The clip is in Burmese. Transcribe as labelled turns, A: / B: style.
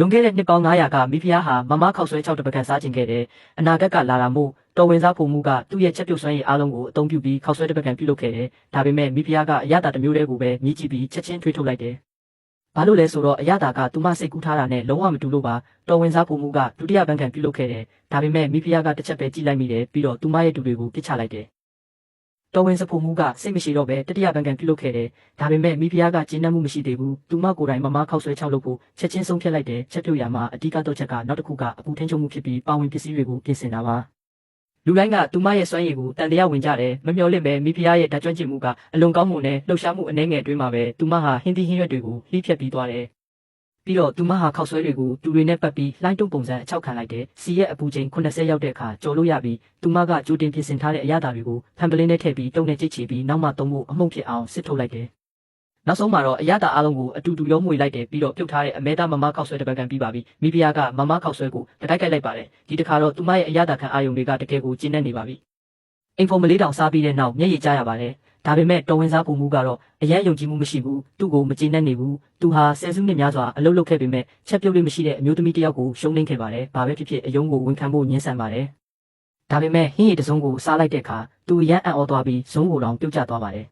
A: လွန်ခဲ့တဲ့နှစ်ပေါင်း900ကမိဖုရားဟာမမခောက်ဆွဲ6တပကံစားခြင်းခဲ့တယ်အနာဂတ်ကလာတာမို့တော်ဝင်စားဖို့မှုကသူ့ရဲ့ချက်ပြုတ်စွမ်းရည်အားလုံးကိုအသုံးပြုပြီးခောက်ဆွဲတပကံပြုလုပ်ခဲ့တယ်ဒါပေမဲ့မိဖုရားကအရသာတစ်မျိုးတည်းကိုပဲမြည်ကြည့်ပြီးချက်ချင်းထွေးထုတ်လိုက်တယ်ဘာလို့လဲဆိုတော့အရသာကသူမစိတ်ကူးထားတာနဲ့လုံးဝမတူလို့ပါတော်ဝင်စားဖို့မှုကဒုတိယဘန်းကံပြုလုပ်ခဲ့တယ်ဒါပေမဲ့မိဖုရားကတစ်ချက်ပဲကြည့်လိုက်မိတယ်ပြီးတော့သူမရဲ့တူတွေကိုပြစ်ချလိုက်တယ် တော်ဝင်စဖို့မှုကစိတ်မရှိတော့ပဲတတိယဘန်းကံပြုလုပ်ခဲ့တယ်ဒါပေမဲ့မိဖုရားကကျဉ်းနှံ့မှုမရှိသေးဘူးသူမကိုယ်တိုင်မမခောက်ဆွဲ6လုပ်ဖို့ချက်ချင်းဆုံးဖြတ်လိုက်တယ်ချက်ပြုတ်ရမှာအဓိကတော့ချက်ကနောက်တစ်ခုကအပူထင်းချုံမှုဖြစ်ပြီးပါဝင်ပစ္စည်းတွေကိုပြင်ဆင်တာပါလူတိုင်းကသူမရဲ့စွမ်းရည်ကိုတန်တရားဝင်ကြတယ်မမျော်လင့်ပဲမိဖုရားရဲ့ဓာတ်ကြွကျင်မှုကအလွန်ကောင်းမှုနဲ့လှုပ်ရှားမှုအနှဲငယ်အတွင်းမှာပဲသူမဟာဟင်းသီးဟင်းရွက်တွေကိုလှိဖြတ်ပြီးသွားတယ် ပြီးတော့သူမဟာခောက်ဆွဲတွေကိုတူတွေနဲ့ပတ်ပြီးလှိုင်းတုံပုံစံအချောက်ခံလိုက်တယ်စီရဲ့အပူချိန်80ရောက်တဲ့အခါကြော်လို့ရပြီးသူမကကြိုတင်ပြင်ဆင်ထားတဲ့အရာတွေကိုဖန်ပလင်းနဲ့ထည့်ပြီးတုံနဲ့ကြိတ်ချီပြီးနောက်မှသုံးဖို့အမှုန့်ဖြစ်အောင်စစ်ထုတ်လိုက်တယ်နောက်ဆုံးမှာတော့အရသာအားလုံးကိုအတူတူရောမွေလိုက်တယ်ပြီးတော့ပြုတ်ထားတဲ့အမဲသားမမခောက်ဆွဲတစ်ပတ်ကန်ပြီးပါပြီမိဖုရားကမမခောက်ဆွဲကိုတတိုက်ကြိုက်လိုက်ပါတယ်ဒီတစ်ခါတော့သူမရဲ့အရသာခံအာယုံတွေကတကယ်ကိုကျဉ်းနေနေပါပြီ အင်ဖိုမလေးတောင်စားပြီးတဲ့နောက်မျက်ရည်ကျရပါတယ်ဒါပေမဲ့တော်ဝင်စားပုံမှုကတော့အရန်ယုံကြည်မှုမရှိဘူးသူ့ကိုမကျေနပ်နေဘူးသူဟာဆယ်စုနှစ်များစွာအလုပ်လုပ်ခဲ့ပေမဲ့ချက်ပြုတ်လေးမရှိတဲ့အမျိုးသမီးတစ်ယောက်ကိုရှုံးနိမ့်ခဲ့ပါတယ်ဘာပဲဖြစ်ဖြစ်အယုံကိုဝန်ခံဖို့ညှင်းဆန်ပါတယ်ဒါပေမဲ့ဟင်းရည်တစုံကိုစားလိုက်တဲ့အခါသူအရန်အံ့ဩသွားပြီးဇုံးကိုတောင်ပြုတ်ကျသွားပါတယ်